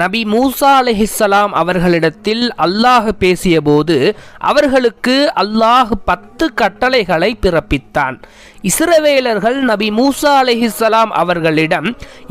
நபி மூசா அலைஹிஸ்ஸலாம் அவர்களிடத்தில் அல்லாஹ் பேசியபோது அவர்களுக்கு அல்லாஹ் பத்து கட்டளைகளை பிறப்பித்தான். இஸ்ரவேலர்கள் நபி மூசா அலைஹிஸ்ஸலாம் அவர்களிடம்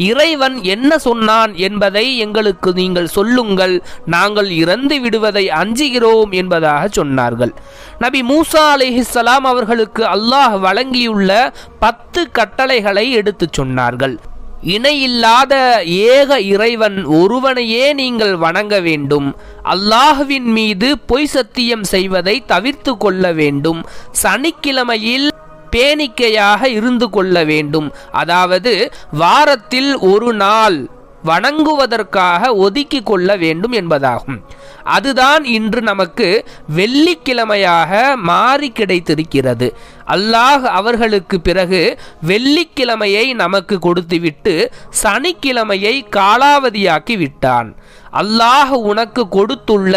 இறைவன் என்ன சொன்னான் என்பதை எங்களுக்கு நீங்கள் சொல்லுங்கள் நாங்கள் இறந்து விடுவதை அஞ்சுகிறோம் என்பதாக சொன்னார்கள். நபி மூசா அலைஹிஸ்ஸலாம் அவர்களுக்கு அல்லாஹ் வழங்கியுள்ள பத்து கட்டளைகளை எடுத்துச் சொன்னார்கள். இணையில்லாத ஏக இறைவன் ஒருவனையே நீங்கள் வணங்க வேண்டும். அல்லாஹுவின் மீது பொய் சத்தியம் செய்வதை தவிர்த்து கொள்ள வேண்டும். சனிக்கிழமையில் பேணிக்கையாக இருந்து கொள்ள வேண்டும். அதாவது வாரத்தில் ஒரு நாள் வணங்குவதற்காக ஒதுக்கி கொள்ள வேண்டும் என்பதாகும். அதுதான் இன்று நமக்கு வெள்ளிக்கிழமையாக மாறி கிடைத்திருக்கிறது. அல்லாஹ் அவர்களுக்கு பிறகு வெள்ளிக்கிழமையை நமக்கு கொடுத்துவிட்டு சனிக்கிழமையை காலாவதியாக்கி விட்டான். அல்லாஹ் உனக்கு கொடுத்துள்ள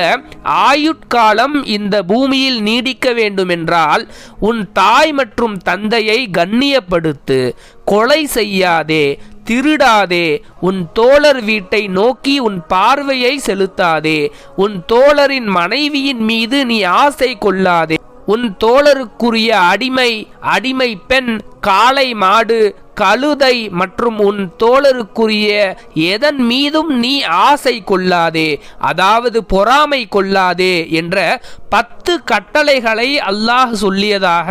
ஆயுட்காலம் இந்த பூமியில் நீடிக்க வேண்டுமென்றால் உன் தாய் மற்றும் தந்தையை கண்ணியப்படுத்து கொலை செய்யாதே திருடாதே உன் தோழர் வீட்டை நோக்கி உன் பார்வையை செலுத்தாதே. உன் தோழரின் மனைவியின் மீது நீ ஆசை கொள்ளாதே. உன் தோழருக்குரிய அடிமை அடிமை பெண் காளை மாடு கழுதை மற்றும் உன் தோழருக்குரிய எதன் மீதும் நீ ஆசை கொள்ளாதே. அதாவது பொறாமை கொள்ளாதே என்ற பத்து கட்டளைகளை அல்லாஹ் சொல்லியதாக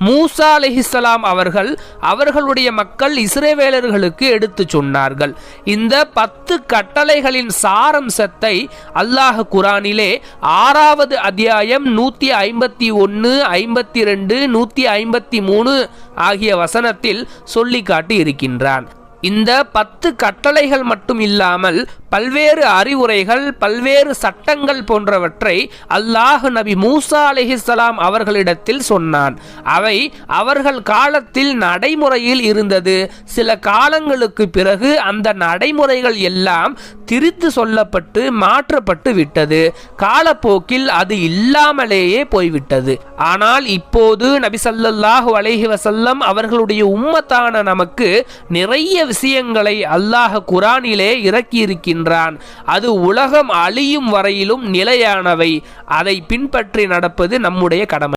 மூசா அலிஹிஸ்லாம் அவர்கள் அவர்களுடைய மக்கள் இஸ்ரேவேலர்களுக்கு எடுத்து சொன்னார்கள். இந்த பத்து கட்டளைகளின் சாரம்சத்தை அல்லாஹ் குரானிலே ஆறாவது அத்தியாயம் நூற்றி ஐம்பத்தி ஒன்று ஐம்பத்தி ரெண்டு நூற்றி ஐம்பத்தி மூணு ஆகிய வசனத்தில் சொல்லி காட்டி இருக்கின்றான். இந்த பத்து கட்டளைகள் மட்டும் இல்லாமல் பல்வேறு அறிவுரைகள் பல்வேறு சட்டங்கள் போன்றவற்றை அல்லாஹ் நபி மூசா அலிஹிசலாம் அவர்களிடத்தில் சொன்னான். அவை அவர்கள் காலத்தில் நடைமுறையில் இருந்தது. சில காலங்களுக்கு பிறகு அந்த நடைமுறைகள் எல்லாம் திரித்து சொல்லப்பட்டு மாற்றப்பட்டு விட்டது. காலப்போக்கில் அது இல்லாமலேயே போய்விட்டது. ஆனால் இப்போது நபிசல்லாஹு சல்லல்லாஹு அலைஹி வசல்லம் அவர்களுடைய உம்மத்தான நமக்கு நிறைய விஷயங்களை அல்லாஹ் குரானிலே இறக்கியிருக்கின்றான். அது உலகம் அழியும் வரையிலும் நிலையானவை. அதை பின்பற்றி நடப்பது நம்முடைய கடமை.